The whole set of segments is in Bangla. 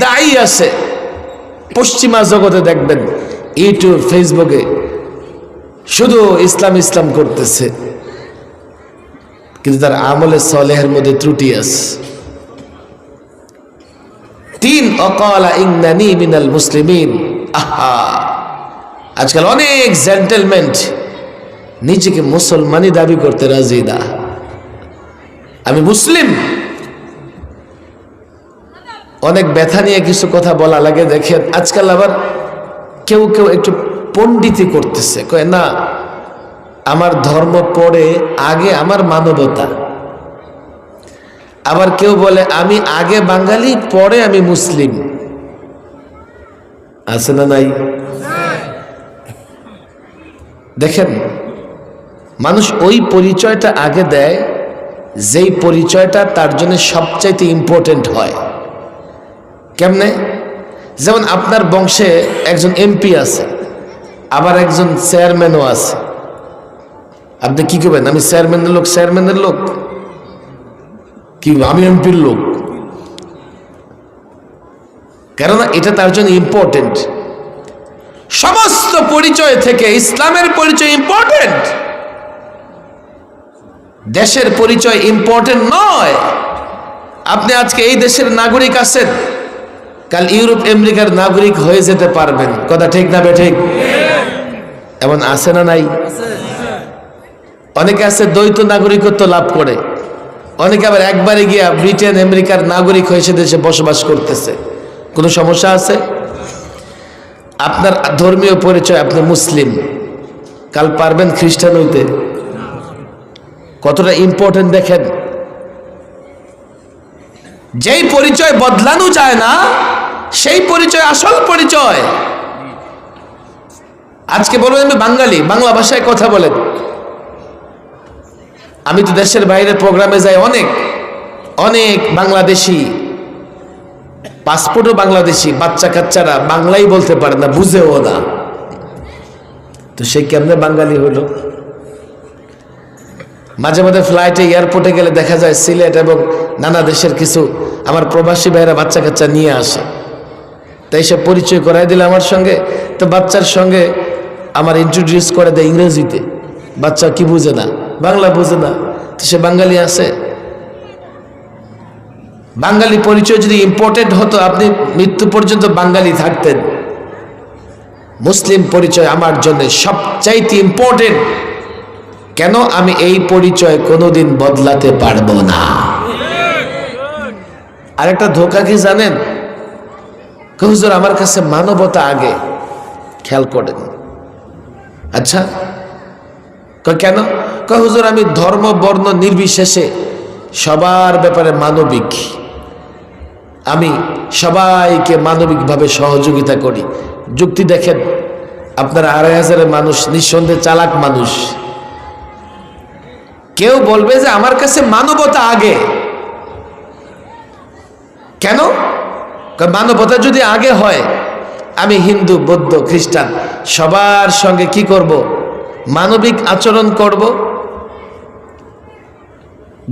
দায়ী আছে। পশ্চিমা জগতে দেখবেন, ইউটিউব, ফেসবুকে শুধু ইসলাম ইসলাম করতেছে। কিন্তু তার আমলে সলেহের মধ্যে ত্রুটি আছে। তিন, অকালা ইংনানি মিনাল মুসলিমিন। আহা! আজকাল অনেক জেন্টেলমেন্ট নিজেকে মুসলমানই দাবি করতে রাজি না। আমি মুসলিম অনেক ব্যথা নিয়ে কিছু কথা বলা লাগে, দেখেন আজকাল আবার কেউ কেউ একটু পণ্ডিতি করতেছে, কয়, না, আমার ধর্ম পড়ে আগে আমার মানবতা। আবার কেউ বলে, আমি আগে বাঙালি, পরে আমি মুসলিম। আছে না নাই? দেখেন, মানুষ ওই পরিচয়টা আগে দেয়, যেই পরিচয়টা তার জন্য সবচাইতে ইম্পর্টেন্ট হয়। কেমনে? যেমন আপনার বংশে একজন এমপি আছে, আবার একজন চেয়ারম্যানও আছে। আপনি কি করবেন? আমি চেয়ারম্যানের লোক চেয়ারম্যানের লোক? কি আমি এমপির লোক। কেননা এটা তার জন্য ইম্পর্টেন্ট সমস্ত পরিচয় থেকে ইসলামের পরিচয় ইম্পর্টেন্ট দেশের পরিচয় ইম্পর্টেন্ট নয়। আপনি আজকে এই দেশের নাগরিক আছেন। কাল ইউরোপ, আমেরিকার নাগরিক হয়ে যেতে পারবেন। কথা ঠিক না বেঠিক? এমন আছে না নাই? অনেকে আছে দ্বৈত নাগরিকত্ব লাভ করে। অনেকে আবার একবারে গিয়া ব্রিটেন, আমেরিকার নাগরিক হয়ে সে দেশে বসবাস করতেছে। কোনো সমস্যা আছে? আপনার ধর্মীয় পরিচয়, আপনি মুসলিম। কাল পারবেন খ্রিস্টান হইতে? কতটা ইম্পর্টেন্ট দেখেন। যেই পরিচয় বদলানো যায় না সেই পরিচয়, আসল পরিচয়। আজকে বলবেন আমি বাঙালি, বাংলা ভাষায় কথা বলেন। আমি তো দেশের বাইরে প্রোগ্রামে যাই অনেক অনেক বাংলাদেশি, পাসপোর্টও বাংলাদেশি, বাচ্চা কাচ্চারা বাংলাই বলতে পারে না, বুঝেও না। তো সে কেমনে বাঙালি হলো? মাঝে মাঝে ফ্লাইটে এয়ারপোর্টে গেলে দেখা যায় সিলেট এবং নানা দেশের কিছু আমার প্রবাসী ভাইরা বাচ্চা কাচ্চা নিয়ে আসে। তাই সে পরিচয় করাই দিলে আমার সঙ্গে। তো বাচ্চার সঙ্গে আমার ইন্ট্রোডিউস করে দেয় ইংরেজিতে। বাচ্চা কি বুঝে না? বাংলা বুঝে না। তো সে বাঙালি আছে। বাঙালি পরিচয় যদি ইম্পর্টেন্ট হতো, আপনি মৃত্যু পর্যন্ত বাঙালি থাকতেন। মুসলিম পরিচয় আমার জন্য সবচাইতে ইম্পর্টেন্ট কেন আমি এই পরিচয় কোনোদিন বদলাতে পারব না? আরেকটা ধোকা কি জানেন? হুজুর, আমার কাছে মানবতা আগে। খেয়াল করেন। আচ্ছা? কেন? কয়, হুজুর, আমি ধর্ম, বর্ণ নির্বিশেষে সবার ব্যাপারে মানবিক। আমি সবাইকে মানবিকভাবে সহযোগিতা করি। যুক্তি দেখেন, আপনার আড়াই হাজারের মানুষ, নিঃসন্দেহে চালাক মানুষ। কেউ বলবে যে, আমার কাছে মানবতা আগে। কেন? কয় মানবতা যদি আগে হয়, আমি হিন্দু, বৌদ্ধ, খ্রিস্টান, সবার সঙ্গে কি করব? মানবিক আচরণ করব।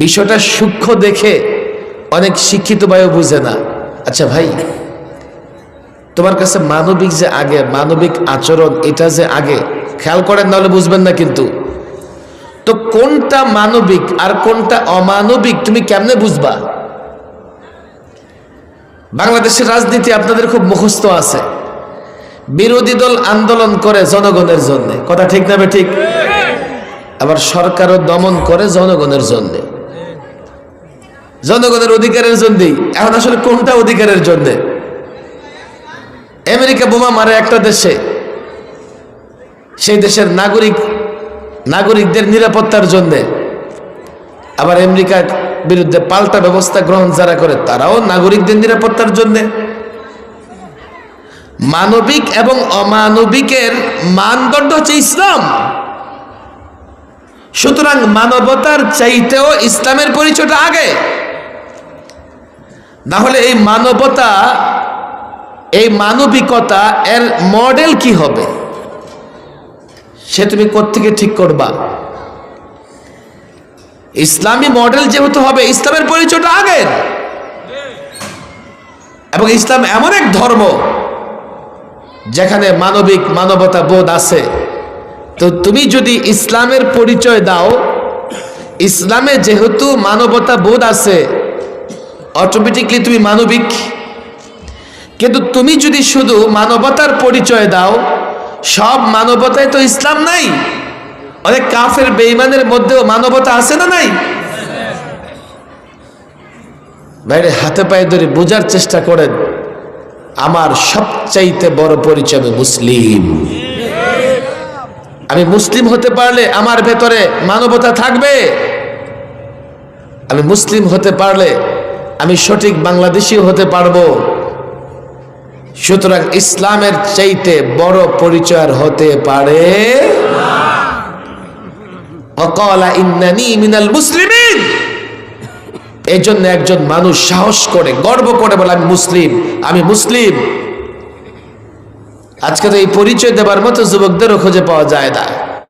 বিষয়টা সূক্ষ্ম দেখে অনেক শিক্ষিত ভাইও বুঝে না। আচ্ছা ভাই, তোমার কাছে মানবিক যে আগে, মানবিক আচরণ, এটা যে আগে, খেয়াল করেন নাহলে বুঝবেন না কিন্তু। তো কোনটা মানবিক আর কোনটা অমানবিক, তুমি কেমনে বুঝবা? বাংলাদেশের রাজনীতি আপনাদের খুব মুখস্থ আছে। বিরোধী দল আন্দোলন করে জনগণের জন্য। কথা ঠিক না ঠিক? আবার সরকারও দমন করে জনগণের জন্য। জনগণের অধিকারের জন্যই। এখন আসলে কোনটা অধিকারের জন্য? আমেরিকা বোমা মারে একটা দেশে। সেই দেশের নাগরিক নাগরিকদের নিরাপত্তার জন্যে। আবার আমেরিকার বিরুদ্ধে পাল্টা ব্যবস্থা গ্রহণ যারা করে, তারাও নাগরিকদের নিরাপত্তার জন্যে। মানবিক এবং অমানবিকের মানদণ্ড হচ্ছে ইসলাম। সুতরাং মানবতার চাইতেও ইসলামের পরিচয়টা আগে। না হলে এই মানবতা, এই মানবিকতা এর মডেল কি হবে? সে তুমি কোত্থেকে ঠিক করবা? ইসলামী মডেল যেহেতু হবে, ইসলামের পরিচয়টা আগের। এবং ইসলাম এমন এক ধর্ম যেখানে মানবিক মানবতা বোধ আছে। তো তুমি যদি ইসলামের পরিচয় দাও, ইসলামে যেহেতু মানবতা বোধ আছে অটোমেটিকলি তুমি মানবিক। কিন্তু তুমি যদি শুধু মানবতার পরিচয় দাও, সব মানবতায় তো ইসলাম নাই। অনেক কাফের বেইমানের মধ্যেও মানবতা আছে না নাই? বাইরে হাতে পায়ে ধরে বোঝার চেষ্টা করেন, আমার সবচাইতে বড় পরিচয় আমি মুসলিম। আমি মুসলিম হতে পারলে আমার ভেতরে মানবতা থাকবে। আমি মুসলিম হতে পারলে আমি সঠিক বাংলাদেশি হতে পারব। সুতরাং ইসলামের চাইতে বড় পরিচয় হতে পারে ইন্নানি মিনাল মুসলিমিন। এই একজন মানুষ সাহস করে, গর্ব করে বলে, আমি মুসলিম আমি মুসলিম। আজকে তো এই পরিচয় দেবার মতো যুবকদেরও খুঁজে পাওয়া যায় না।